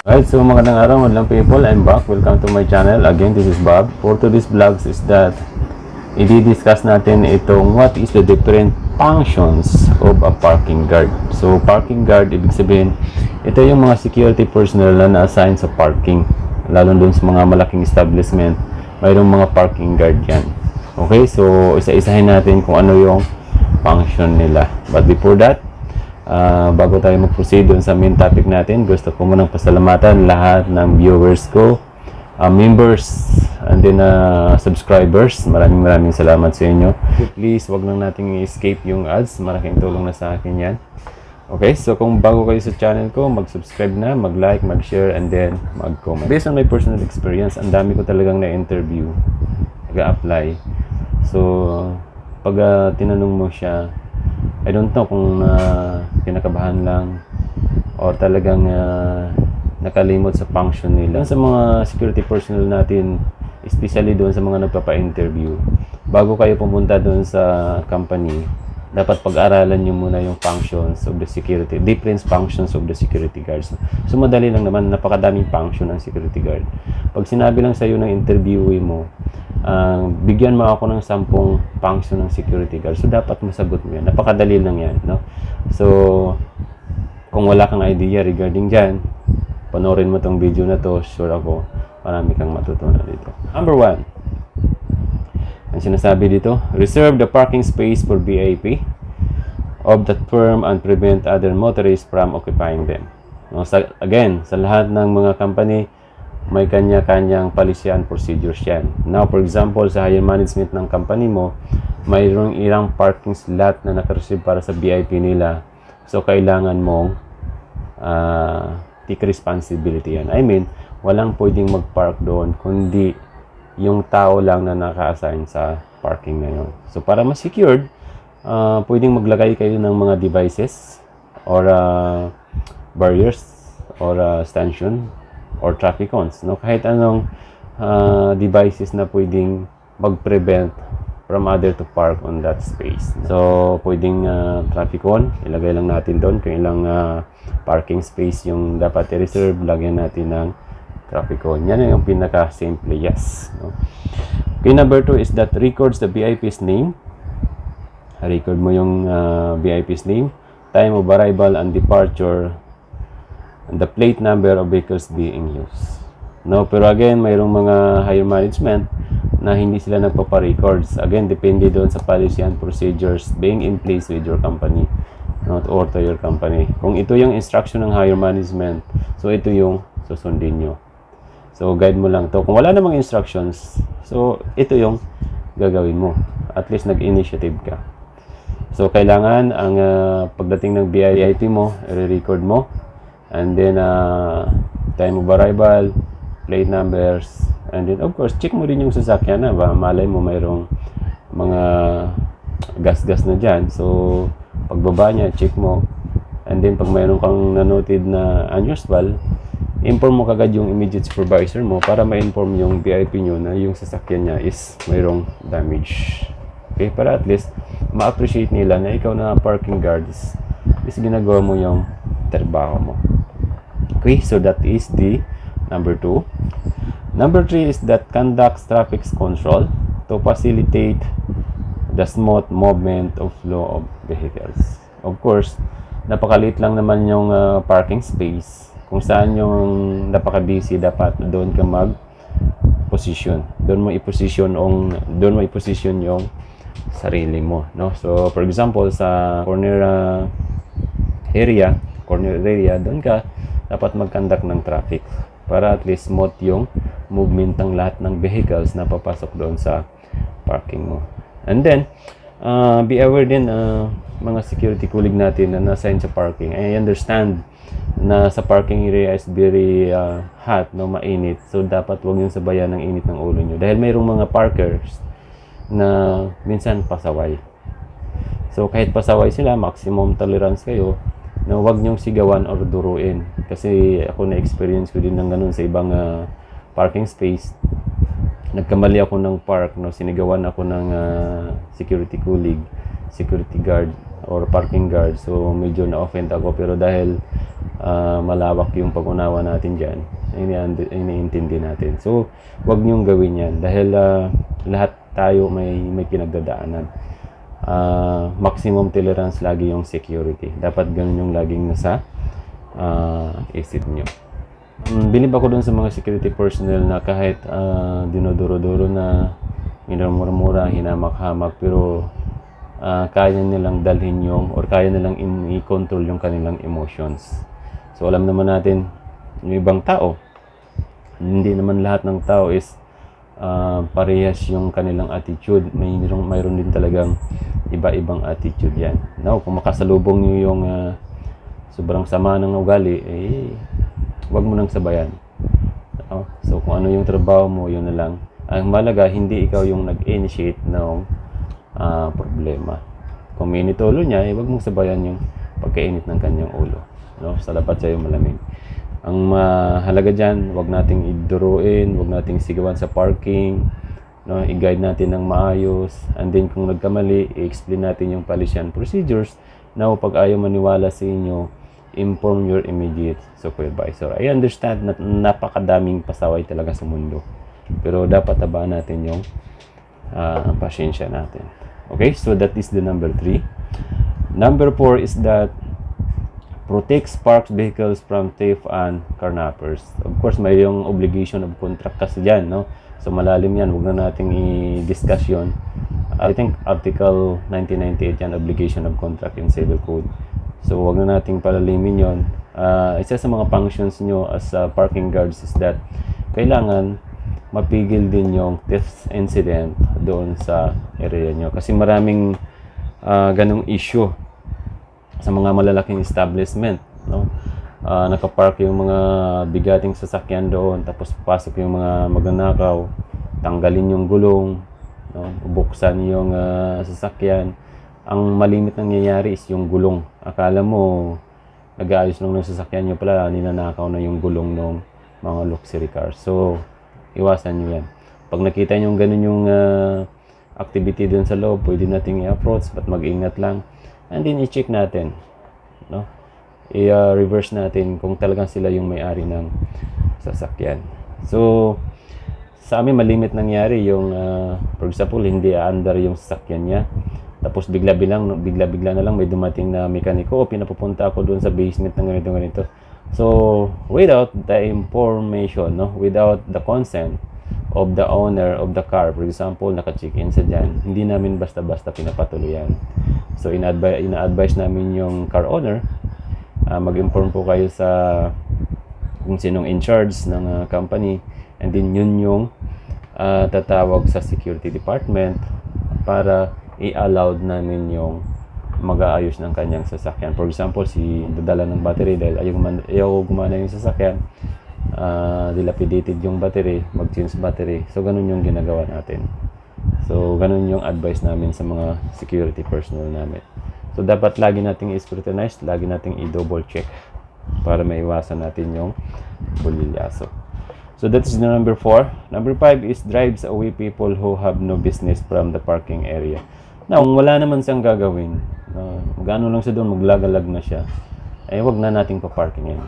Alright, so magandang araw madlang people. I'm back. Welcome to my channel. Again, this is Bob. For today's vlogs is that i-discuss natin itong what is the different functions of a parking guard. So, parking guard, ibig sabihin, ito yung mga security personnel na na-assign sa parking. Lalo dun sa mga malaking establishment, mayroong mga parking guard yan. Okay, so isa-isahin natin kung ano yung function nila. But before that, Ah, bago tayo mag-proceed dun sa main topic natin, gusto ko munang pasalamatan lahat ng viewers ko, ah, members, and then ah, subscribers. Maraming maraming salamat sa inyo. Please, wag lang nating i-escape yung ads. Malaking tulong na sa akin yan. Okay, so kung bago kayo sa channel ko, mag-subscribe na, mag-like, mag-share, and then mag-comment. Based on my personal experience, ang dami ko talagang na-interview, nag-apply. So, pag ah, tinanong mo siya, I don't know kung uh, kinakabahan lang or talagang uh, nakalimot sa function nila. Sa mga security personnel natin, especially doon sa mga nagpapa-interview, bago kayo pumunta doon sa company, dapat pag-aralan nyo muna yung functions of the security, different functions of the security guards. So, madali lang naman, napakadaming function ng security guard. Pag sinabi lang sa'yo ng interviewee mo, ah, bigyan mo ako ng sampung function ng security guard. So, dapat masagot mo yan. Napakadali lang yan, no? So, kung wala kang idea regarding dyan, panoorin mo tong video na to, sure ako, marami kang matutunan dito. Number one, ang sinasabi dito, reserve the parking space for VIP of that firm and prevent other motorists from occupying them. No, sa, again, sa lahat ng mga company, may kanya-kanyang policy and procedures yan. Now, for example, sa higher management ng company mo, mayroong ilang parking slot na nakareceive para sa VIP nila. So, kailangan mong uh, take responsibility yan. I mean, walang pwedeng mag-park doon, kundi yung tao lang na naka-assign sa parking na yun. So, para mas secured, uh, pwedeng maglagay kayo ng mga devices or uh, barriers or uh, stanchion or traffic cones. No? Kahit anong uh, devices na pwedeng mag-prevent from other to park on that space. So, pwedeng uh, traffic cone, ilagay lang natin doon kung ilang uh, parking space yung dapat i-reserve, lagyan natin ng traffic cone. Yan yung pinaka-simple, yes. No? Okay, number two is that records the VIP's name. Record mo yung uh, VIP's name, time of arrival and departure, and the plate number of vehicles being used. No, pero again, mayroong mga higher management na hindi sila nagpapa-records. Again, depende doon sa policy and procedures being in place with your company not or to your company. Kung ito yung instruction ng higher management, so ito yung susundin nyo. So, guide mo lang to. Kung wala namang instructions, so ito yung gagawin mo. At least nag-initiative ka. So, kailangan ang uh, pagdating ng BIP mo, i-record mo. And then, uh, time of arrival, plate numbers, and then, of course, check mo rin yung sasakyan na ba? Malay mo mayroong mga gas-gas na dyan. So, pagbaba niya, check mo. And then, pag mayroon kang nanoted na unusual, inform mo kagad yung immediate supervisor mo para ma-inform yung VIP nyo na yung sasakyan niya is mayroong damage. Okay? Para at least, ma-appreciate nila na ikaw na parking guard is, is ginagawa mo yung trabaho mo. Okay? So, that is the number two. Number three is that conducts traffic control to facilitate the smooth movement of flow of vehicles. Of course, napakaliit lang naman yung uh, parking space. Kung saan yung napaka-busy, dapat doon ka mag position. Doon mo i-position yung doon mo i-position yung sarili mo, no? So, for example, sa corner uh, area, corner area, doon ka dapat mag-conduct ng traffic para at least smooth yung movement ng lahat ng vehicles na papasok doon sa parking mo. And then, uh, be aware din uh, mga security colleague natin na na-assign sa parking. I understand na sa parking area is very uh, hot, no, mainit. So, dapat wag yung sabayan ng init ng ulo nyo. Dahil mayroong mga parkers na minsan pasaway. So, kahit pasaway sila, maximum tolerance kayo, na wag nyong sigawan or duruin. Kasi ako na-experience ko din ng ganun sa ibang uh, parking space nagkamali ako ng park, no, sinigawan ako ng uh, security colleague, security guard or parking guard. So medyo na-offend ako pero dahil ah, malawak yung pag-unawa natin dyan, ini- iniintindi natin. So, wag niyong gawin yan dahil ah, lahat tayo may, may pinagdadaanan. Ah, maximum tolerance lagi yung security. Dapat ganun yung laging nasa ah, isip nyo. Um, bilib ako dun sa mga security personnel na kahit uh, dinodoro-doro na minamura-mura, hinamak-hamak, pero ah, kaya nilang dalhin yung or kaya nilang i-control yung kanilang emotions. So alam naman natin, yung ibang tao, hindi naman lahat ng tao is ah, parehas yung kanilang attitude. May mayroon, mayroon din talagang iba-ibang attitude yan. Now, kung makasalubong nyo yung ah, sobrang sama ng ugali, eh, wag mo nang sabayan. No? So, kung ano yung trabaho mo, yun na lang. Ang malaga, hindi ikaw yung nag-initiate ng ah, problema. Kung mainit ulo niya, eh, wag mong sabayan yung pagkainit ng kanyang ulo. No? Sa dapat sa'yo malamig. Ang mahalaga dyan, wag nating iduruin, wag nating sigawan sa parking, no? i-guide natin ng maayos, and then kung nagkamali, i-explain natin yung policy procedures. Now, pag ayaw maniwala sa inyo, inform your immediate supervisor. I understand na napakadaming pasaway talaga sa mundo. Pero dapat tabaan natin yung ah, pasensya natin. Okay, so that is the number three. Number four is that protects parked vehicles from theft and carnappers. Of course, may yung obligation of contract kasi dyan, no? So, malalim yan. Huwag na nating i-discuss yun. I think Article 1998 yan, obligation of contract in civil code. So, huwag na nating palalimin yon. Ah, isa sa mga functions nyo as ah, parking guards is that kailangan mapigil din yung theft incident doon sa area nyo. Kasi maraming ah, ganong issue sa mga malalaking establishment, no? Ah, nakapark yung mga bigating sasakyan doon, tapos papasok yung mga magnanakaw, tanggalin yung gulong, no? buksan yung ah, sasakyan. Ang malimit nangyayari is yung gulong. Akala mo, nag-aayos lang ng sasakyan nyo pala, ninanakaw na yung gulong ng mga luxury cars. So, iwasan nyo yan. Pag nakita nyo ganun yung ah, activity dun sa loob, pwede nating i-approach, but mag-ingat lang. And then, i-check natin. No? I-reverse natin kung talagang sila yung may-ari ng sasakyan. So, sa amin malimit nangyari yung, ah, for example, hindi under yung sasakyan niya. Tapos bigla-bilang, bigla-bigla na lang may dumating na mekaniko o pinapupunta ako doon sa basement ng ganito ganito. So, without the information, no, without the consent of the owner of the car, for example, naka-check-in sa dyan, hindi namin basta-basta pinapatuloy yan. So, ina-advise, ina-advise namin yung car owner, ah, mag-inform po kayo sa kung sinong in charge ng ah, company, and then yun yung ah, tatawag sa security department para i-allowed namin yung mag-aayos ng kanyang sasakyan. For example, si dadala ng battery dahil ayaw, guman- ayaw gumana yung sasakyan, ah, dilapidated yung battery, mag-change battery. So, ganun yung ginagawa natin. So, ganun yung advice namin sa mga security personnel namin. So, dapat lagi nating i-scrutinize, lagi nating i-double check para maiwasan natin yung bulilyaso. So, that is the number four. Number five is drives away people who have no business from the parking area. Now, kung wala naman siyang gagawin, uh, magano lang siya doon, maglagalag na siya, ay wag na nating pa-parking yan.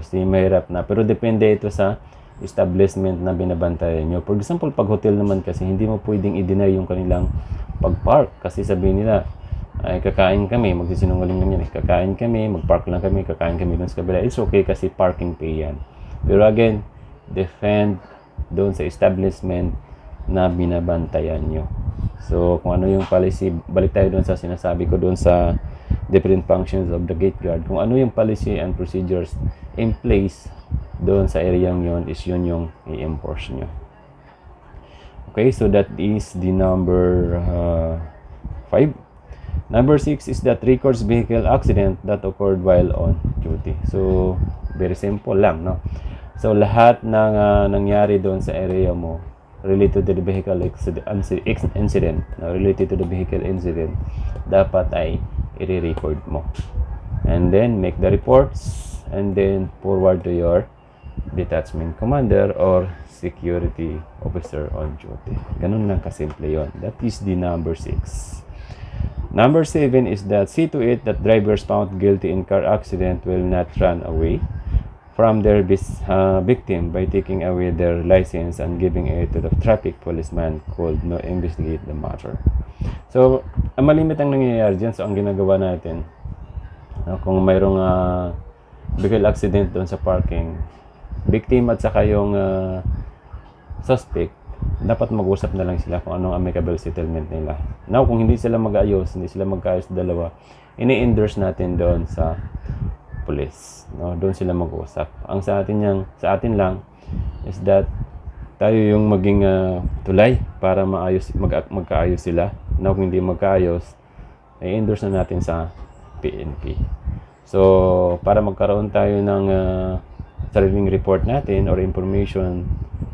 Kasi mahirap na. Pero depende ito sa establishment na binabantayan nyo. For example, pag hotel naman kasi, hindi mo pwedeng i-deny yung kanilang pag-park. Kasi sabihin nila, ay kakain kami, magsisinungaling naman yan. eh. Kakain kami, mag-park lang kami, kakain kami doon sa kabila. It's okay kasi parking pay yan. Pero again, defend doon sa establishment na binabantayan nyo. So, kung ano yung policy, balik tayo doon sa sinasabi ko doon sa different functions of the gate guard. Kung ano yung policy and procedures in place doon sa area yon is yun yung i-enforce nyo. Okay, so that is the number uh, five. Number six is that records vehicle accident that occurred while on duty. So, very simple lang, no? So, lahat ng uh, nangyari doon sa area mo related to the vehicle incident, no? related to the vehicle incident, dapat ay i-record mo. And then, make the reports and then forward to your detachment commander or security officer on duty. Ganun lang kasimple yon. That is the number 6. Number seven is that see to it that drivers found guilty in car accident will not run away from their uh, victim by taking away their license and giving it to the traffic policeman called no investigate the matter. So, ang malimit ang nangyayari dyan. So, ang ginagawa natin, no, kung mayroong uh, vehicle accident doon sa parking, victim at saka yung uh, suspect, dapat mag-usap na lang sila kung anong amicable settlement nila. Now, kung hindi sila mag-ayos, hindi sila magkaayos dalawa, ini-endorse natin doon sa police. No? Doon sila mag-usap. Ang sa atin yang, sa atin lang is that tayo yung maging ah, tulay para maayos mag magkaayos sila. Now, kung hindi magkaayos, i-endorse na natin sa PNP. So, para magkaroon tayo ng ah, sariling report natin or information,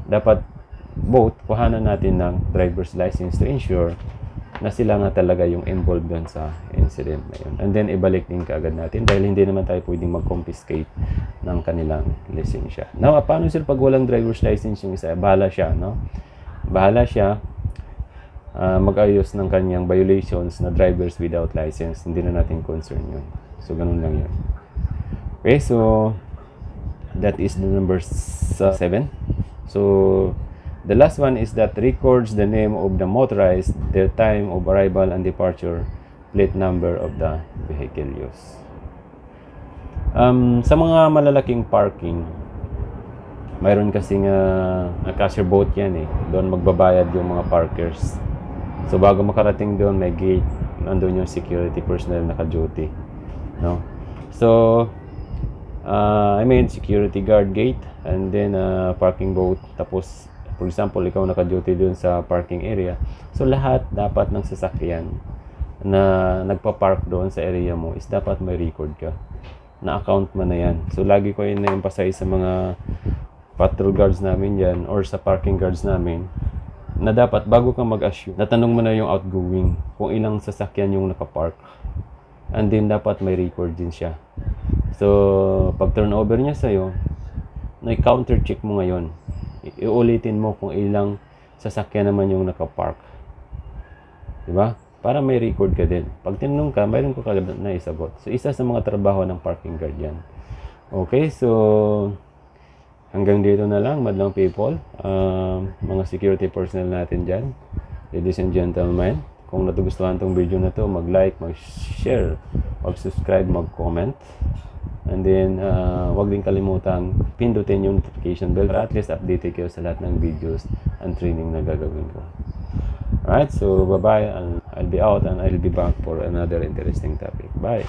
dapat both kuhanan natin ng driver's license to ensure na sila nga talaga yung involved doon sa incident na yun. And then, ibalik din kaagad natin dahil hindi naman tayo pwedeng mag-confiscate ng kanilang lisensya. Now, ah, paano sir pag walang driver's license yung isa? Bahala siya, no? Bahala siya ah, mag-ayos ng kanyang violations na drivers without license. Hindi na natin concern yun. So, ganun lang yun. Okay, so, that is the number 7. So, the last one is that records the name of the motorized, their time of arrival and departure, plate number of the vehicle used. Um, sa mga malalaking parking, mayroon kasing uh, cashier boat yan eh. Doon magbabayad yung mga parkers. So bago makarating doon, may gate. Nandun yung security personnel naka-duty. No? So, uh, I mean, security guard gate and then uh, parking boat. Tapos, for example, ikaw naka-duty doon sa parking area. So, lahat dapat ng sasakyan na nagpa-park doon sa area mo is dapat may record ka na account mo na yan. So, lagi ko yun na-emphasize sa mga patrol guards namin dyan or sa parking guards namin na dapat bago ka mag-assume, natanong mo na yung outgoing kung ilang sasakyan yung nakapark. And then, dapat may record din siya. So, pag turnover niya sa'yo, na counter check mo ngayon. Iulitin mo kung ilang sasakyan naman yung nakapark. Di ba? Para may record ka din. Pag tinanong ka, mayroon ko kagad na isagot. So, isa sa mga trabaho ng parking guard yan. Okay, so hanggang dito na lang, madlang people. Um, mga security personnel natin dyan. Ladies and gentlemen, kung natugustuhan tong video na to, mag-like, mag-share, mag-subscribe, mag-comment. And then, uh, wag din kalimutang pindutin yung notification bell para at least updated kayo sa lahat ng videos and training na gagawin ko. Alright, so bye-bye. I'll, I'll be out and I'll be back for another interesting topic. Bye!